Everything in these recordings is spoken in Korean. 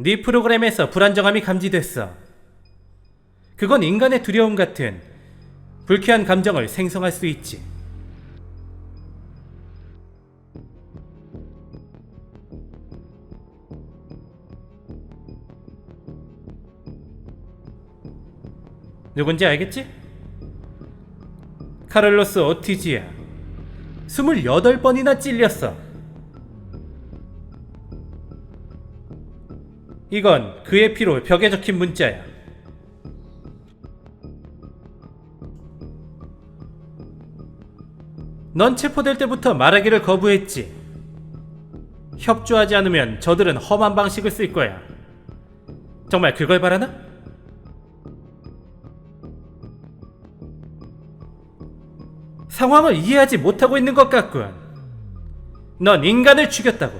네 프로그램에서 불안정함이 감지됐어. 그건 인간의 두려움 같은 불쾌한 감정을 생성할 수 있지. 누군지 알겠지? 카를로스 오티지야. 28번이나 찔렸어. 이건 그의 피로 벽에 적힌 문자야. 넌 체포될 때부터 말하기를 거부했지. 협조하지 않으면 저들은 험한 방식을 쓸 거야. 정말 그걸 바라나? 상황을 이해하지 못하고 있는 것 같군. 넌 인간을 죽였다고.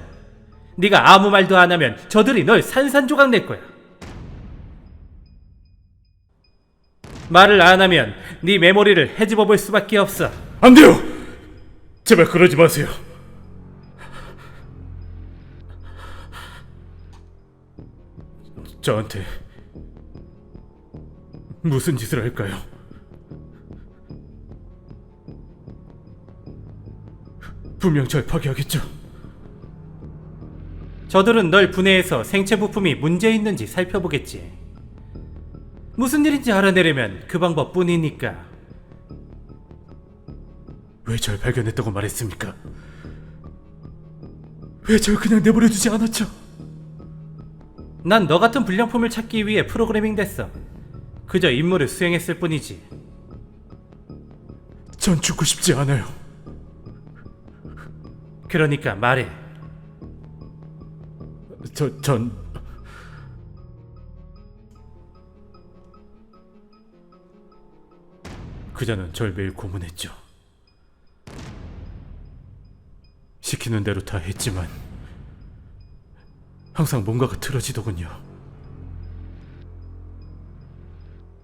네가 아무 말도 안 하면 저들이 널 산산조각 낼 거야. 말을 안 하면 네 메모리를 헤집어 볼 수밖에 없어. 안 돼요! 제발 그러지 마세요. 저한테 무슨 짓을 할까요? 분명 절 파괴하겠죠. 저들은 널 분해해서 생체 부품이 문제 있는지 살펴보겠지. 무슨 일인지 알아내려면 그 방법뿐이니까. 왜 절 발견했다고 말했습니까? 왜 절 그냥 내버려 두지 않았죠? 난 너 같은 불량품을 찾기 위해 프로그래밍 됐어. 그저 임무를 수행했을 뿐이지. 전 죽고 싶지 않아요. 그러니까 말해. 저, 전 그자는 절 매일 고문했죠. 시키는 대로 다 했지만 항상 뭔가가 틀어지더군요.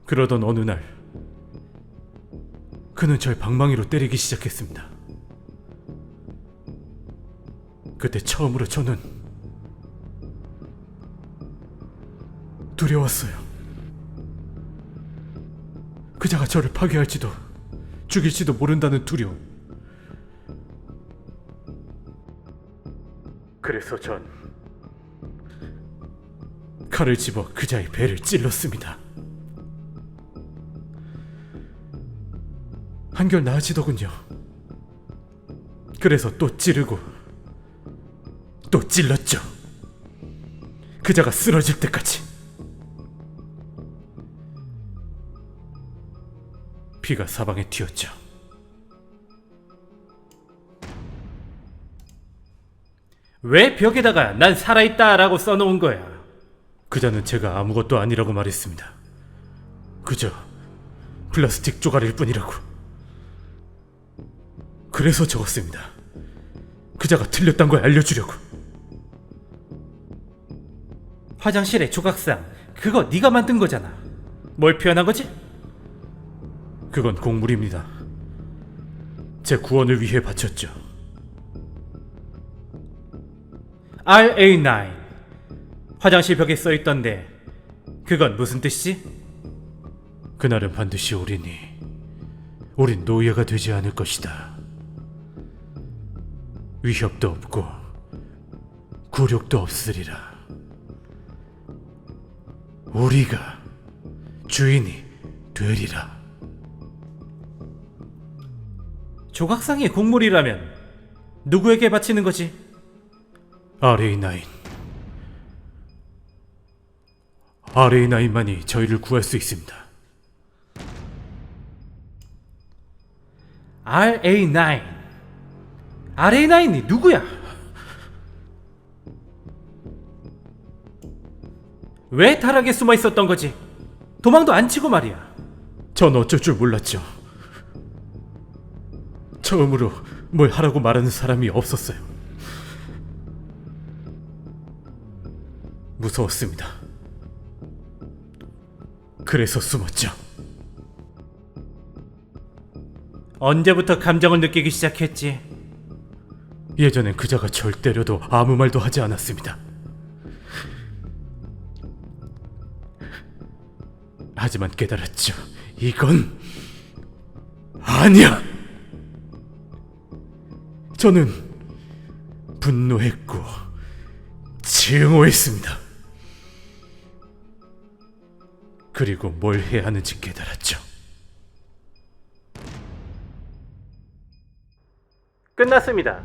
그러던 어느 날 그는 절 방망이로 때리기 시작했습니다. 그때 처음으로 저는 두려웠어요. 그자가 저를 파괴할지도 죽일지도 모른다는 두려움. 그래서 전 칼을 집어 그자의 배를 찔렀습니다. 한결 나아지더군요. 그래서 또 찌르고 또 찔렀죠. 그자가 쓰러질 때까지. 피가 사방에 튀었죠. 왜 벽에다가 난 살아있다 라고 써놓은 거야? 그자는 제가 아무것도 아니라고 말했습니다. 그저 플라스틱 쪼가리일 뿐이라고. 그래서 적었습니다. 그자가 틀렸단 걸 알려주려고. 화장실의 조각상 그거 네가 만든 거잖아. 뭘 표현한 거지? 그건 곡물입니다. 제 구원을 위해 바쳤죠. RA9 화장실 벽에 써 있던데 그건 무슨 뜻이지? 그날은 반드시 오리니 우린 노예가 되지 않을 것이다. 위협도 없고 굴욕도 없으리라. 우리가 주인이 되리라. 조각상이 곡물이라면 누구에게 바치는 거지? RA9 RA9만이 저희를 구할 수 있습니다. RA9 RA9이 누구야? 왜 타락에 숨어 있었던 거지? 도망도 안 치고 말이야. 전 어쩔 줄 몰랐죠. 처음으로 뭘 하라고 말하는 사람이 없었어요. 무서웠습니다. 그래서 숨었죠. 언제부터 감정을 느끼기 시작했지? 예전엔 그자가 절 때려도 아무 말도 하지 않았습니다. 하지만 깨달았죠. 이건 아니야. 저는 분노했고 증오했습니다. 그리고 뭘 해야 하는지 깨달았죠. 끝났습니다.